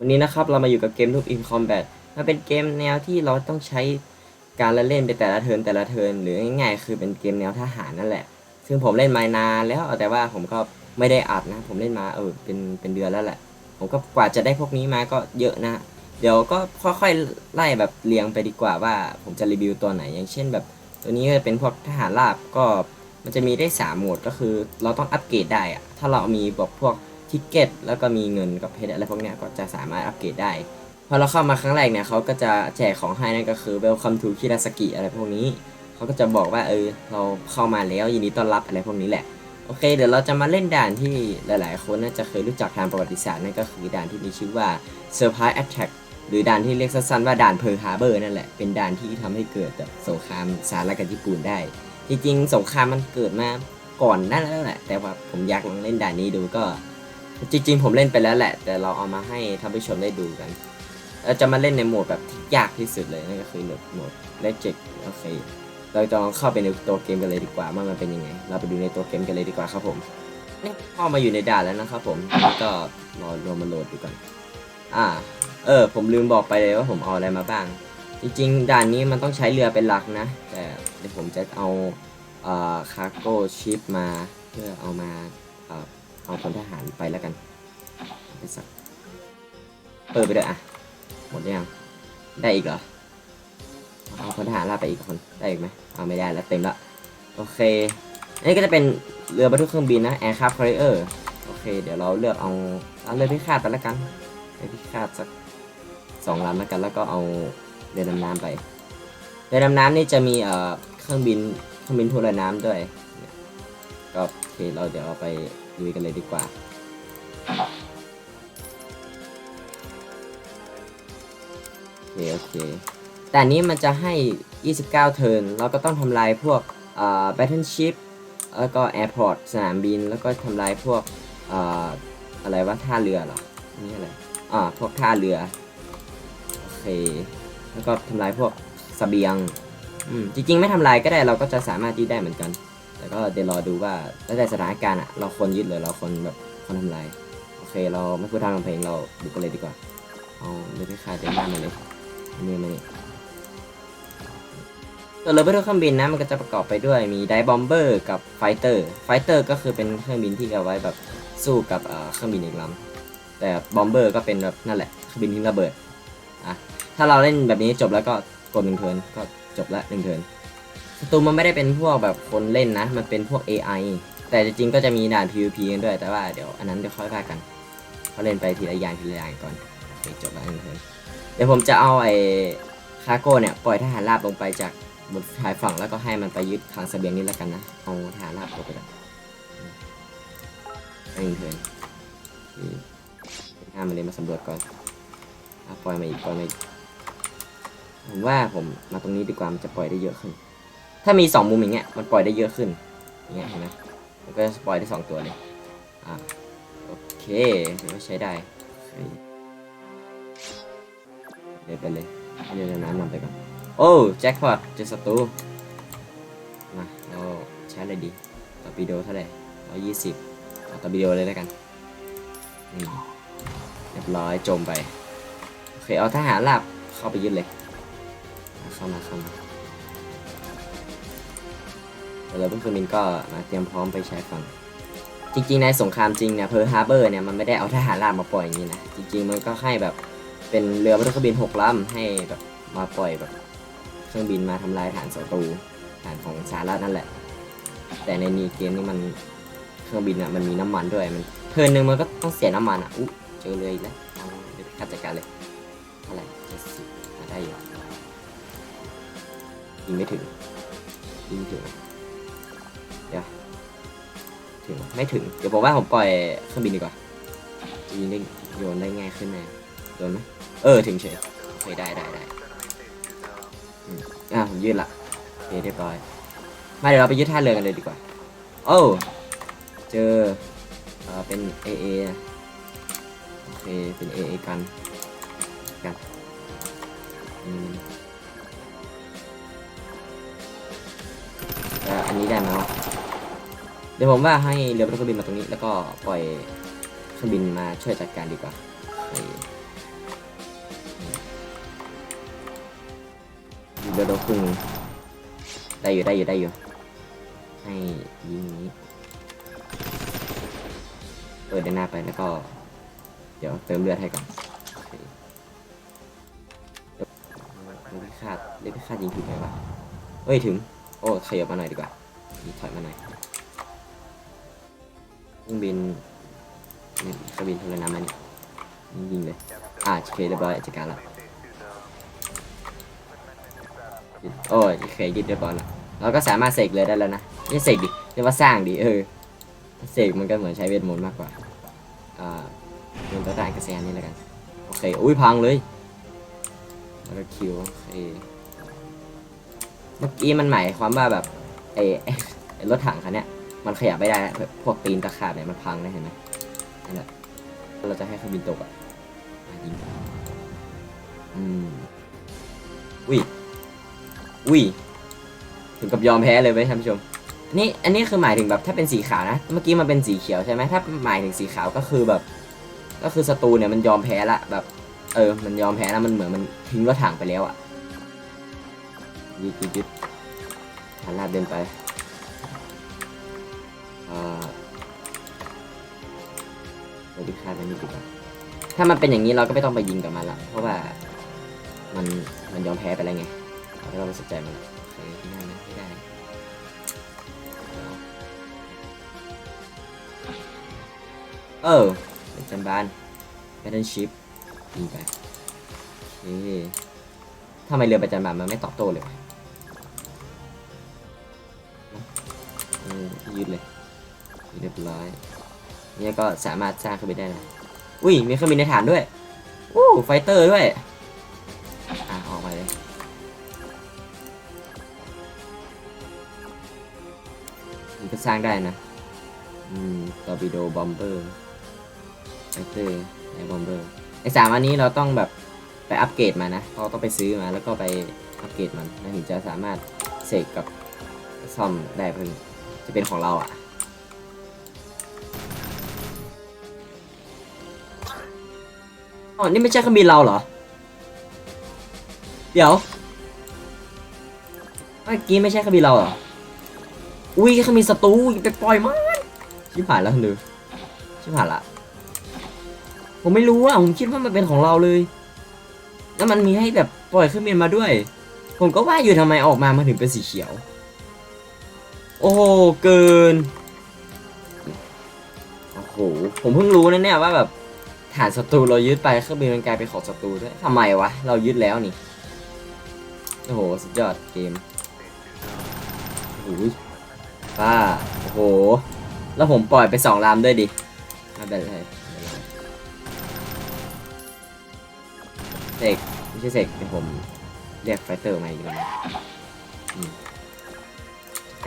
วันนี้นะครับเรามาอยู่กับเกม Loop in Combat มันเป็นเกมแนวที่เราต้องใช้การละเล่นไปแต่ละเทิร์นแต่ละเทิร์นหรือง่ายๆคือเป็นเกมแนวทหารนั่นแหละ ซึ่งผมเล่นมานานแล้วแต่ว่าผมก็ไม่ได้อัดนะ ผมเล่นมาเออเป็นเป็นเดือนแล้วแหละ ผมก็กว่าจะได้พวกนี้มาก็เยอะนะ เดี๋ยวก็ค่อยๆไล่แบบเรียงไปดีกว่าว่า ผมจะรีวิวตัวไหนอย่างเช่นแบบ ตัวนี้ก็จะเป็นพวกทหารราบก็มันจะมีได้3โหมดก็คือ เราต้องอัปเกรดได้อะถ้าเรามีแบบพวก ทิกเก็ตแล้วก็มีเงินกับเพชรอะไรพวกเนี้ยก็จะสามารถอัปเกรดได้พอเราเข้ามาครั้งแรกเนี่ยเขาก็จะแจกของให้นั่นก็คือ Welcome to Kirasaki อะไรพวกนี้เขาก็จะบอกว่าเออเราเข้ามาแล้วยินดีต้อนรับอะไรพวกนี้แหละโอเค เดี๋ยวเราจะมาเล่นด่านที่หลาย ๆ คนน่าจะเคยรู้จักทางประวัติศาสตร์นั่นก็คือด่านที่มีชื่อว่า Surprise Attack หรือด่านที่เรียกสั้น ๆ ว่าด่านเพิร์ฮาร์เบอร์นั่นแหละ เป็นด่านที่ทำให้เกิดแบบสงครามสหรัฐกับญี่ปุ่นได้ จริง ๆ สงครามมันเกิดมาก่อนนั่นแล้วแหละ แต่ว่าผมอยากลองเล่นด่านนี้ดูก็ จริงๆ ผมเล่นไปแล้วแหละ แต่เราเอามาให้ท่านผู้ชมได้ดูกันเราจะมาเล่นในโหมดแบบที่ยากที่สุดเลยนั่นก็คือโหมดเลเจกโอเคเราจะลองเข้าไปในตัวเกมกันเลยดีกว่าว่ามันเป็นยังไง เราไปดูในตัวเกมกันเลยดีกว่าครับผมนี่เข้ามาอยู่ในด่านแล้วนะครับผมก็รอรวมมาโหลดดูกันอ่า เออ ผมลืมบอกไปเลยว่าผมเอาอะไรมาบ้าง จริงๆ ด่านนี้มันต้องใช้เรือเป็นหลักนะ แต่เดี๋ยวผมจะเอาเอ่อคาร์โก้ชิปมาเพื่อเอามา เอาพลทหารไปแล้วกันไปสักเปิดไปเลยอะ หมดยังได้อีกเหรอเอาพลทหารลาไปอีกคนได้อีกไหมเอาไม่ได้แล้วเต็มละโอเคอันนี้ก็จะเป็นเรือบรรทุกเครื่องบินนะ Aircraft Carrier โอเค เดี๋ยวเราเลือกเอาเอาเรือพิฆาตไปแล้วกันเรือพิฆาตสักสองลำแล้วกันแล้วก็เอาเรือดำน้ำไปเรือดำน้ำนี่จะมีเอ่อเครื่องบินเครื่องบินทุรน้ำด้วยเนี่ยก็โอเคเราเดี๋ยวเราไป ลุยกันเลยดีกว่า โอเค โอเค แต่นี้มันจะให้ 29 เทิร์น เราก็ต้องทำลายพวกเอ่อ battleship แล้วก็ airport สนามบิน แล้วก็ทำลายพวกเอ่ออะไรว่าท่าเรือเหรอ นี่อะไร อ่า พวกท่าเรือ โอเค แล้วก็ทำลายพวกสเสบียง อืม จริงๆ ไม่ทำลายก็ได้ เราก็จะสามารถยึดได้เหมือนกัน แต่ก็เดี๋ยวรอดูว่าแล้วแต่สถานการณ์อะเราควรยึดหรือเราควรแบบควรทำลายโอเค เราไม่พูดทางเพลงเราบุกกันเลยดีกว่า เอาเลยไปคาเต็มหน้านมาเลยอันนี่มานี่ตัวเรือเบอร์เครื่องบินนะมันก็จะประกอบไปด้วยมีไดบอมเบอร์กับไฟเตอร์ไฟเตอร์ก็คือเป็นเครื่องบินที่เอาไว้แบบสู้กับเอ่อเครื่องบินอีกลำแต่บอมเบอร์ก็เป็นแบบนั่นแหละเครื่องบินทิ้งระเบิดอะถ้าเราเล่นแบบนี้จบแล้วก็กดหนึ่งเทินก็จบละหนึ่งเทิน ศัตรูมันไม่ได้เป็นพวกแบบคนเล่นนะ มันเป็นพวก AI แต่จริงๆก็จะมีด่าน PVP กันด้วย แต่ว่าเดี๋ยวอันนั้นเดี๋ยวค่อยว่ากันเขาเล่นไปทีละอย่างทีละอย่างก่อนโอเคจบและหนึ่งเทิร์นเดี๋ยวผมจะเอาไอ้คาร์โก้เนี่ยปล่อยทหารราบลงไปจากบนชายฝั่งแล้วก็ให้มันไปยึดทางเสบียงนี้แล้วกันนะเอาฐานลาบลงไปก่อนให้เพื่อนห้ามมันเลยมาสำรวจก่อนอปล่อยมาอีกปล่อยมาอีกผมว่าผมมาตรงนี้ดีกว่ามันจะปล่อยได้เยอะขึ้น ถ้ามีสองมุมอย่างเงี้ยมันปล่อยได้เยอะขึ้นอย่างเงี้ยเห็นไหมมันก็จะปล่อยได้สองตัวเลยอะโอเคถือว่าใช้ได้เดี๋ยวไปเลยให้เรือน้ำนำไปก่อนโอ้แจ็คพอตเจอศัตรูมาเราใช้อะไรดีตอปิโดเท่าไหร่ร้อยยี่สิบเอาตอปิโดเลยแล้วกันนี่เรียบร้อยจมไปโอเคเอาทหารลาบเข้าไปยึดเลยเข้ามาเข้ามา แล้วเพื่อนมินก็มาเตรียมพร้อมไปใช้ฝั่งจริงๆในสงครามจริงเนี่ยเพอร์ฮาร์เบอร์เนี่ยมันไม่ได้เอาทหารลาบมาปล่อยอย่างนี้นะจริงๆมันก็ให้แบบเป็นเรือบรรทุกเครื่องบินหกลำให้แบบมาปล่อยแบบเครื่องบินมาทำลายฐานศัตรูฐานของสหรัฐนั่นแหละ แต่ในนี้เกมนี้มันเครื่องบินอะมันมีน้ำมันด้วยมันเทิร์นหนึ่งมันก็ต้องเสียน้ำมันอะอุ๊เจอเลยอีกแล้วเอาเดี๋ยวไปจัดการเลยเท่าไหร่เจ็ดสิบมาได้อยู่ยิงไม่ถึงยิงไม่ถึง เดี๋ยวถึงไม่ถึง เดี๋ยวผมว่าผมปล่อยเครื่องบินดีกว่ายิงได้โยนได้ง่ายขึ้นแน่โดนไหมเออถึงเฉยโอเคได้ได้ได้อืมอะผมยืดละโอเคเรียบร้อย มาเดี๋ยวเราไปยึดท่าเรือกันเลยดีกว่า โอ้เจอเอ่อเป็น AA โอเคเป็น AA กันกันอืมอันนี้ได้ไหมวะ เดี๋ยวผมว่าให้เรือเครื่องบินมาตรงนี้ แล้วก็ปล่อยเครื่องบินมาช่วยจัดการดีกว่าเดี๋ยวเราพึ่งได้อยู่ได้อยู่ได้อยู่ ให้ยิงนี้เปิดด้านหน้าไปแล้วก็ เดี๋ยวเติมเลือดให้ก่อนเล่นพิฆาดเล่นพิฆาดยิงถึงไหมวะเอ้ยถึง โอ้ขยับมาหน่อยดีกว่าถอยมาหน่อย เครื่องบินนี่เครื่องบินทะเลน้ำมันนี่ยิงเลยอ่าโอเคเรียบร้อยจัดการล้วโอ้ยโอเคยึดเรียบร้อยล้วเราก็สามารถเสกเลยได้แล้วนะไม่เสกดิเรียกว่าสร้างดิเออเสกมันก็เหมือนใช้เวทมนต์มากกว่าอ่าเดินต่อต้านกระแสนี้แล้วกันโอเคอุ้ยพังเลยแล้วก็คิวโอเคเมื่อกี้มันหมายความว่าแบบไอ้ไอ้ไอ้รถถังคันเนี้ย มันขยับไม่ได้นะพวกตีนตะขาบเนี่ยมันพังเลยเห็นไหมนั่นแหละเราจะให้เครื่องบินตกอะอะยิงอืมอุ้ยอุ้ยถึงกับยอมแพ้เลยไหมท่านผู้ชมอันนี่อันนี้คือหมายถึงแบบถ้าเป็นสีขาวนะ เมื่อกี้มันเป็นสีเขียวใช่ไหมถ้าหมายถึงสีขาวก็คือแบบ ก็คือศัตรูเนี่ยมันยอมแพ้ละแบบ เออ มันยอมแพ้แล้วมันเหมือนมันทิ้งรถถังไปแล้วอะยึดยึดยึดหันหน้าเดินไป เอ่อเราดิคาดไว้นี่ดีกว่าถ้ามันเป็นอย่างนี้เราก็ไม่ต้องไปยิงกับมันละเพราะว่ามันมันยอมแพ้ไปแล้วไงเราไม่ต้องไปสนใจมันละโอเคที่ได้นะที่ได้เดี๋ยวเออเป็นจันบานแพทเทิร์นชิปยิงไปโอเคทำไมเรือประจันบานมันไม่ตอบโต้เลยวะยืดเลย เรียบร้อย เนี่ยก็สามารถสร้างเครื่องบินได้นะอุ้ยมีเครื่องบินในฐานด้วยอู้ไฟเตอร์ด้วยอะออกไปเลยมันก็สร้างได้นะอืมตอร์ปิโดบอมเบอร์ไฟเตอร์ไอบอมเบอร์ไอสามอันนี้เราต้องแบบไปอัปเกรดมานะเราต้องไปซื้อมาแล้วก็ไปอัปเกรดมันถึงจะสามารถเสกกับซ่อมได้เพิ่งจะเป็นของเราอะ อ๋อนี่ไม่ใช่เครื่องบินเราเหรอ เดี๋ยว เมื่อกี้ไม่ใช่เครื่องบินเราเหรอ อุ้ยเครื่องบินศัตรูอย่าไปปล่อยมัน ชิบหายแล้วดูชิบหายละ ผมไม่รู้อะ ผมคิดว่ามันเป็นของเราเลย แล้วมันมีให้แบบปล่อยเครื่องบินมาด้วย ผมก็ว่าอยู่ทำไมออกมามันถึงเป็นสีเขียว โอ้โหเกิน โอ้โห ผมเพิ่งรู้นะเนี่ยว่าแบบ ฐานศัตรูเรายึดไปเครื่องบินมันกลายเป็นของศัตรูด้วยทำไมวะ เรายึดแล้วนี่ โอ้โห สุดยอดเกมโอ้โหป้า โอ้โห แล้วผมปล่อยไปสองลำด้วยดิไม่เป็นไรเสกไม่ใช่เสกเดี๋ยวผมเรียกไฟเตอร์มาอีกแล้วนะอืม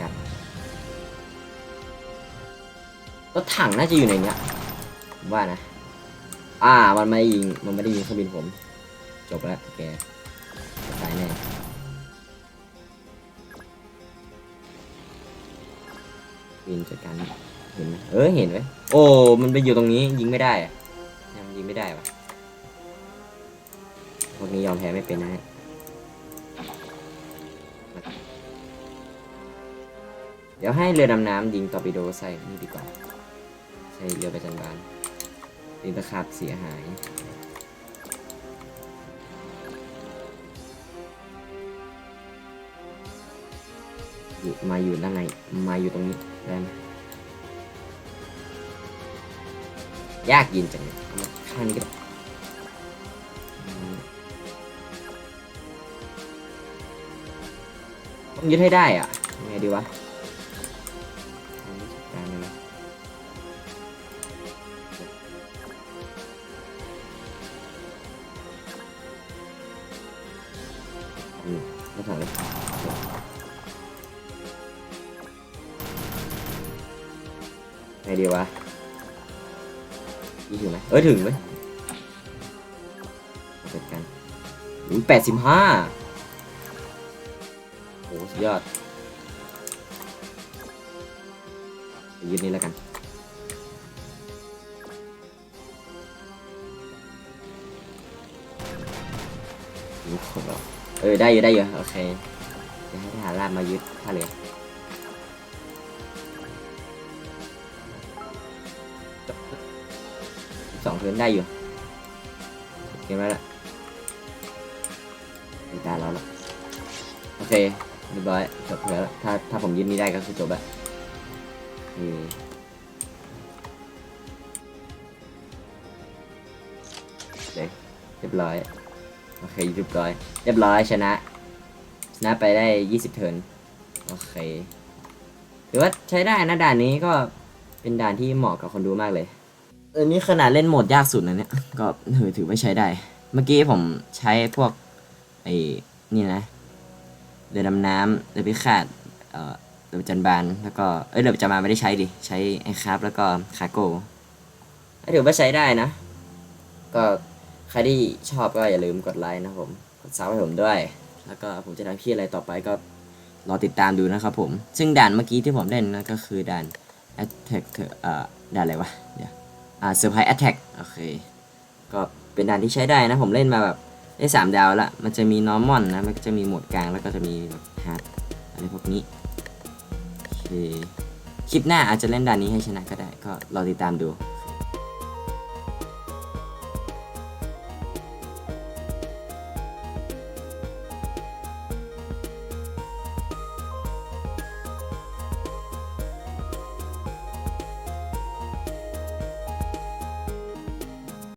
ครับรถถังน่าจะอยู่ในเนี้ยว่านะ อ่า มันไม่ยิง มันไม่ได้ยิงเครื่องบินผม จบแล้วแกตายแน่บินจัดการเห็นไหมเออเห็นไหมโอ้ มันไปอยู่ตรงนี้ยิงไม่ได้อะยมันยิงไม่ได้วะพวกนี้ยอมแพ้ไม่เป็นนะฮะเดี๋ยวให้เรือดำน้ำยิงตอร์ปิโดใส่นี่ดีกว่า ใช้เรือประจันบาน ดินตะขาบเสียหาย อยู่มาอยู่ด้านในมาอยู่ตรงนี้ได้ไหมยากยินจังข้างนี้ก็ได้อืมต้องยึดให้ได้อะยังไงดีวะ อืมไม่ถังเลยไงดีวะยี่ถึงไหมเอ้ยถึงไหมจัดกันอุ้ยแปดสิบห้าโอ้สุดยอดยืนนี่แล้วกันนี่ของเรา เออได้อยู่ได้อยู่โอเคเดี๋ยวให้ทหารราบมายึดท่าเรือสองเทิร์นได้อยู่เกมแล้วละมีตาแล้วละโอเคเรียบร้อยจบแล้วถ้าถ้าผมยึดนี้ได้ก็คือจบละเดี๋ยวเรียบร้อย โอเคเรียบร้อย เรียบร้อยชนะ ชนะไปได้20เทิร์นโอเคถือว่าใช้ได้นะด่านนี้ก็เป็นด่านที่เหมาะกับคนดูมากเลยเออนี่ขนาดเล่นโหมดยากสุดนะเนี่ย ก็เออถือว่าใช้ได้ เมื่อกี้ผมใช้พวกไอ้นี่นะเรือดำน้ำเรือพิฆาตเอ่อเรือจันบานแล้วก็เอ้ยเรือประจันบานไม่ได้ใช้ดิใช้ไอ้คราฟแล้วก็คาโก้ถือว่าใช้ได้นะ ก็ ใครที่ชอบก็อย่าลืมกดไลค์นะครับผม กดซับให้ผมด้วย แล้วก็ผมจะทำคลิปอะไรต่อไปก็รอติดตามดูนะครับผม ซึ่งด่านเมื่อกี้ที่ผมเล่นนะก็คือด่าน attack เอ่อด่านอะไรวะ เดี๋ยว อ่า surprise attack โอเค ก็เป็นด่านที่ใช้ได้นะ ผมเล่นมาแบบได้สามดาวละ มันจะมี normal นะ มันก็จะมีโหมดกลางแล้วก็จะมีแบบ hard อะไรพวกนี้ โอเค คลิปหน้าอาจจะเล่นด่านนี้ให้ชนะก็ได้ ก็รอติดตามดู